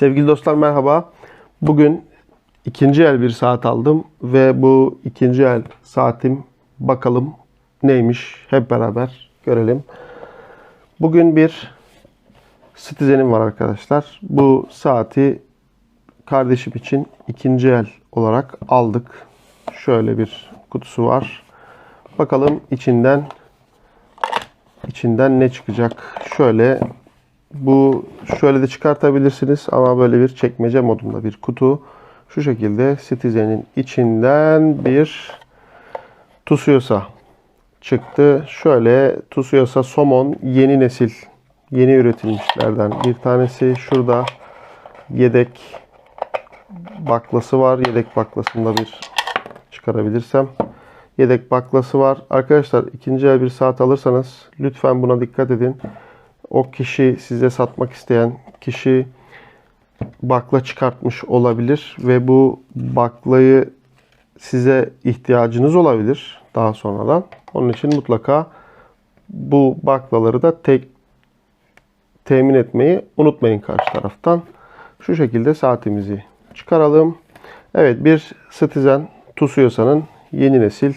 Sevgili dostlar merhaba. Bugün ikinci el bir saat aldım ve bu ikinci el saatim bakalım neymiş hep beraber görelim. Bugün bir Citizen'im var arkadaşlar. Bu saati kardeşim için ikinci el olarak aldık. Şöyle bir kutusu var. Bakalım içinden içinden ne çıkacak? Şöyle bu şöyle de çıkartabilirsiniz ama böyle bir çekmece modunda bir kutu. Şu şekilde Citizen'in içinden bir Tusuyosa çıktı. Şöyle Tusuyosa Somon yeni nesil, yeni üretilmişlerden bir tanesi. Şurada yedek baklası var. Yedek baklasında bir çıkarabilirsem. Yedek baklası var. Arkadaşlar ikinci el bir saat alırsanız lütfen buna dikkat edin o kişi size satmak isteyen kişi bakla çıkartmış olabilir ve bu baklayı size ihtiyacınız olabilir daha sonradan. Onun için mutlaka bu baklaları da tek temin etmeyi unutmayın karşı taraftan. Şu şekilde saatimizi çıkaralım. Evet bir Citizen Tusuyosa'nın yeni nesil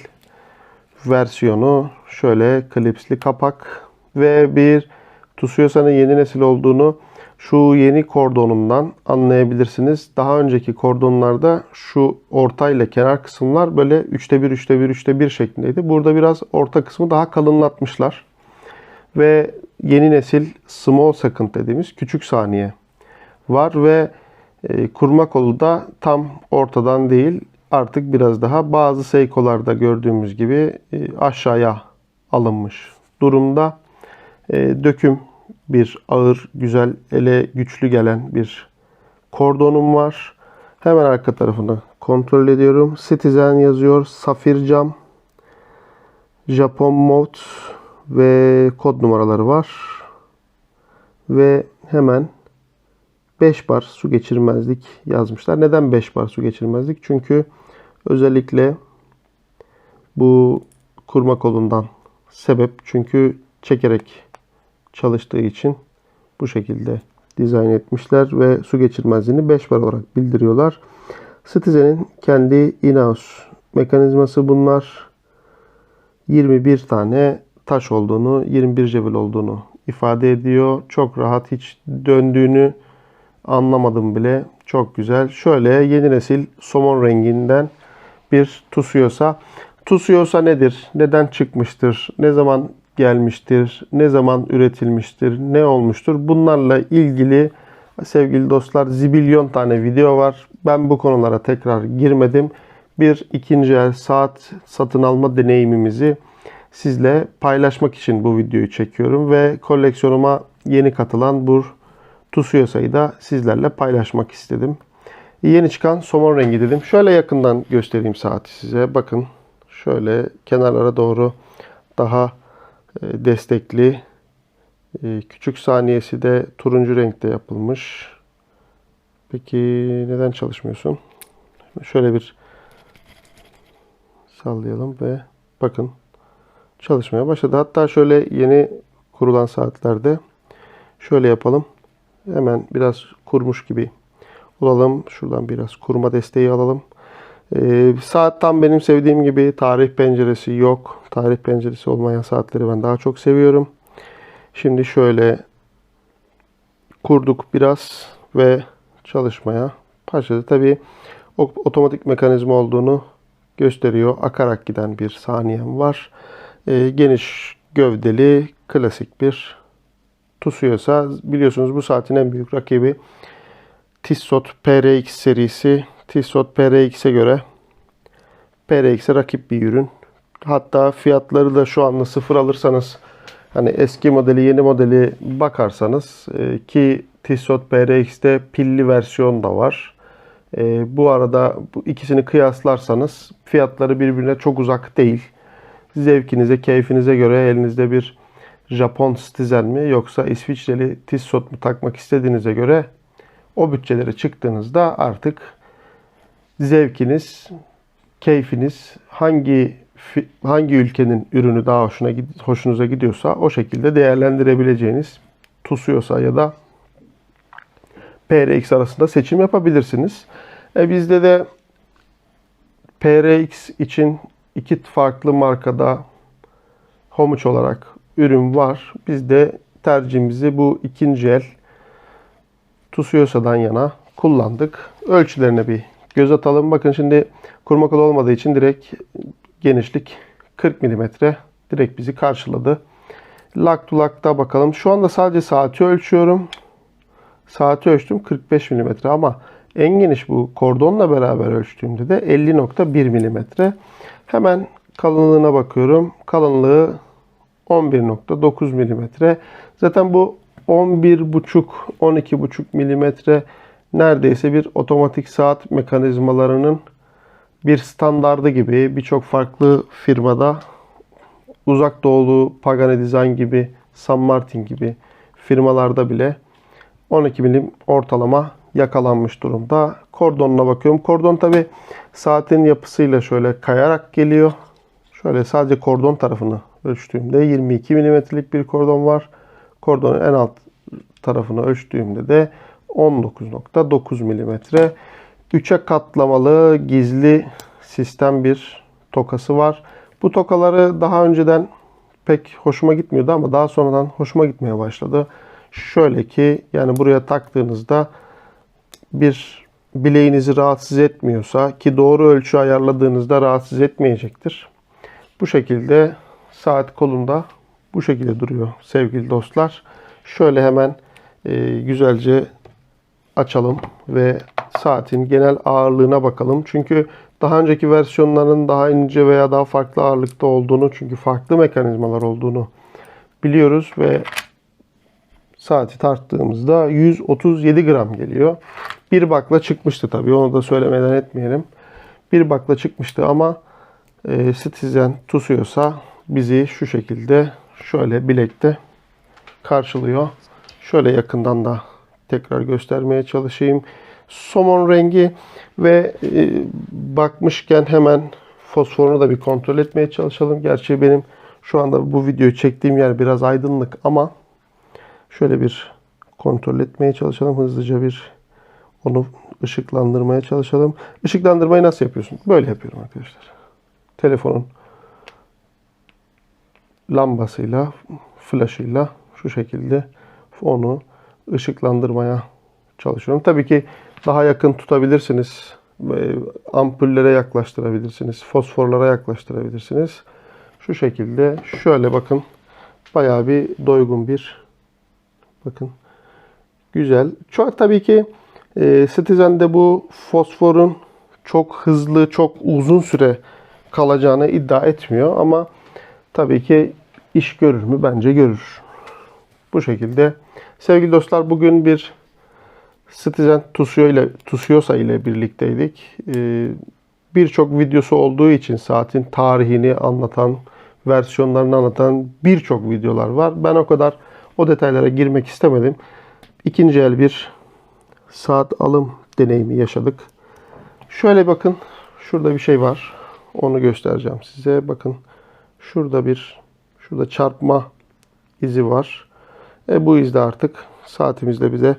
versiyonu şöyle klipsli kapak ve bir Tsuyosa'nın yeni nesil olduğunu şu yeni kordonundan anlayabilirsiniz. Daha önceki kordonlarda şu orta ile kenar kısımlar böyle 3'te 1, 3'te 1, 3'te 1 şeklindeydi. Burada biraz orta kısmı daha kalınlatmışlar. Ve yeni nesil small second dediğimiz küçük saniye var ve e, kurma kolu da tam ortadan değil artık biraz daha bazı Seiko'larda gördüğümüz gibi e, aşağıya alınmış durumda. E, döküm bir ağır, güzel, ele güçlü gelen bir kordonum var. Hemen arka tarafını kontrol ediyorum. Citizen yazıyor. Safir cam. Japon mod ve kod numaraları var. Ve hemen 5 bar su geçirmezlik yazmışlar. Neden 5 bar su geçirmezlik? Çünkü özellikle bu kurma kolundan sebep. Çünkü çekerek çalıştığı için bu şekilde dizayn etmişler ve su geçirmezliğini 5 bar olarak bildiriyorlar. Citizen'in kendi in-house mekanizması bunlar. 21 tane taş olduğunu, 21 cevil olduğunu ifade ediyor. Çok rahat hiç döndüğünü anlamadım bile. Çok güzel. Şöyle yeni nesil somon renginden bir Tusuyosa. Tusuyosa nedir? Neden çıkmıştır? Ne zaman gelmiştir, ne zaman üretilmiştir, ne olmuştur. Bunlarla ilgili sevgili dostlar zibilyon tane video var. Ben bu konulara tekrar girmedim. Bir ikinci el saat satın alma deneyimimizi sizle paylaşmak için bu videoyu çekiyorum ve koleksiyonuma yeni katılan bu Tusuyosa'yı da sizlerle paylaşmak istedim. Yeni çıkan somon rengi dedim. Şöyle yakından göstereyim saati size. Bakın şöyle kenarlara doğru daha destekli. E, küçük saniyesi de turuncu renkte yapılmış. Peki neden çalışmıyorsun? Şöyle bir sallayalım ve bakın çalışmaya başladı. Hatta şöyle yeni kurulan saatlerde şöyle yapalım. Hemen biraz kurmuş gibi olalım. Şuradan biraz kurma desteği alalım. Ee, saat tam benim sevdiğim gibi tarih penceresi yok. Tarih penceresi olmayan saatleri ben daha çok seviyorum. Şimdi şöyle kurduk biraz ve çalışmaya başladı. Tabi otomatik mekanizma olduğunu gösteriyor. Akarak giden bir saniyem var. Ee, geniş gövdeli klasik bir Tusuyosa. Biliyorsunuz bu saatin en büyük rakibi Tissot PRX serisi Tissot PRX'e göre PRX'e rakip bir ürün. Hatta fiyatları da şu anda sıfır alırsanız hani eski modeli yeni modeli bakarsanız e, ki Tissot PRX'te pilli versiyon da var. E, bu arada bu ikisini kıyaslarsanız fiyatları birbirine çok uzak değil. Zevkinize, keyfinize göre elinizde bir Japon Citizen mi yoksa İsviçreli Tissot mu takmak istediğinize göre o bütçelere çıktığınızda artık zevkiniz, keyfiniz hangi hangi ülkenin ürünü daha hoşuna hoşunuza gidiyorsa o şekilde değerlendirebileceğiniz Tusuyosa ya da PRX arasında seçim yapabilirsiniz. E, bizde de PRX için iki farklı markada Homuç olarak ürün var. Biz de tercihimizi bu ikinci el Tusuyosa'dan yana kullandık. Ölçülerine bir göz atalım. Bakın şimdi kurma kolu olmadığı için direkt genişlik 40 mm direkt bizi karşıladı. Lak to lakta bakalım. Şu anda sadece saati ölçüyorum. Saati ölçtüm 45 mm ama en geniş bu kordonla beraber ölçtüğümde de 50.1 mm. Hemen kalınlığına bakıyorum. Kalınlığı 11.9 mm. Zaten bu 11.5 12.5 mm neredeyse bir otomatik saat mekanizmalarının bir standardı gibi birçok farklı firmada uzak doğulu Pagani Design gibi San Martin gibi firmalarda bile 12 milim ortalama yakalanmış durumda. Kordonuna bakıyorum. Kordon tabi saatin yapısıyla şöyle kayarak geliyor. Şöyle sadece kordon tarafını ölçtüğümde 22 milimetrelik bir kordon var. Kordonun en alt tarafını ölçtüğümde de 19.9 milimetre. 3'e katlamalı gizli sistem bir tokası var. Bu tokaları daha önceden pek hoşuma gitmiyordu ama daha sonradan hoşuma gitmeye başladı. Şöyle ki yani buraya taktığınızda bir bileğinizi rahatsız etmiyorsa ki doğru ölçü ayarladığınızda rahatsız etmeyecektir. Bu şekilde saat kolunda bu şekilde duruyor sevgili dostlar. Şöyle hemen e, güzelce açalım ve saatin genel ağırlığına bakalım. Çünkü daha önceki versiyonların daha ince veya daha farklı ağırlıkta olduğunu çünkü farklı mekanizmalar olduğunu biliyoruz ve saati tarttığımızda 137 gram geliyor. Bir bakla çıkmıştı tabii onu da söylemeden etmeyelim. Bir bakla çıkmıştı ama e, Citizen tutuyorsa bizi şu şekilde şöyle bilekte karşılıyor. Şöyle yakından da tekrar göstermeye çalışayım. Somon rengi ve e, bakmışken hemen fosforunu da bir kontrol etmeye çalışalım. Gerçi benim şu anda bu videoyu çektiğim yer biraz aydınlık ama şöyle bir kontrol etmeye çalışalım. Hızlıca bir onu ışıklandırmaya çalışalım. Işıklandırmayı nasıl yapıyorsun? Böyle yapıyorum arkadaşlar. Telefonun lambasıyla, flaşıyla şu şekilde onu ışıklandırmaya çalışıyorum. Tabii ki daha yakın tutabilirsiniz. Ampullere yaklaştırabilirsiniz. Fosforlara yaklaştırabilirsiniz. Şu şekilde şöyle bakın. Bayağı bir doygun bir bakın. Güzel. Çok tabii ki e, Citizen'de bu fosforun çok hızlı, çok uzun süre kalacağını iddia etmiyor ama tabii ki iş görür mü? Bence görür. Bu şekilde. Sevgili dostlar bugün bir Citizen Tusio ile, Tusiosa ile birlikteydik. Ee, birçok videosu olduğu için saatin tarihini anlatan, versiyonlarını anlatan birçok videolar var. Ben o kadar o detaylara girmek istemedim. İkinci el bir saat alım deneyimi yaşadık. Şöyle bakın. Şurada bir şey var. Onu göstereceğim size. Bakın. Şurada bir şurada çarpma izi var. E, bu izde artık saatimizde bize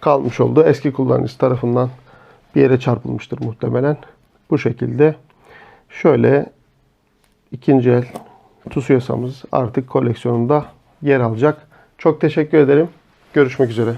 kalmış oldu. Eski kullanıcı tarafından bir yere çarpılmıştır muhtemelen. Bu şekilde şöyle ikinci el Tusuyosamız artık koleksiyonumda yer alacak. Çok teşekkür ederim. Görüşmek üzere.